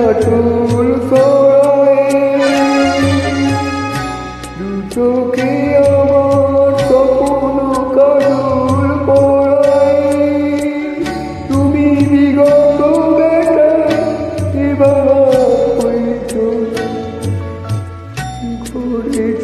অটুল দুটোকে আমার স্বপ্ন কারুল তুমি বিগত বেটা এবার ঘুরেছ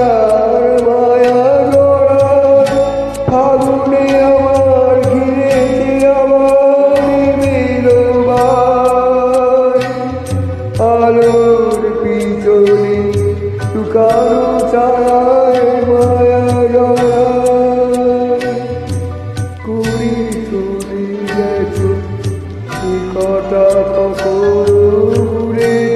আলোর পিছনে তুকারো চায় মায়া জয়া কুড়ি চুরি গেছে কথা ঘুরে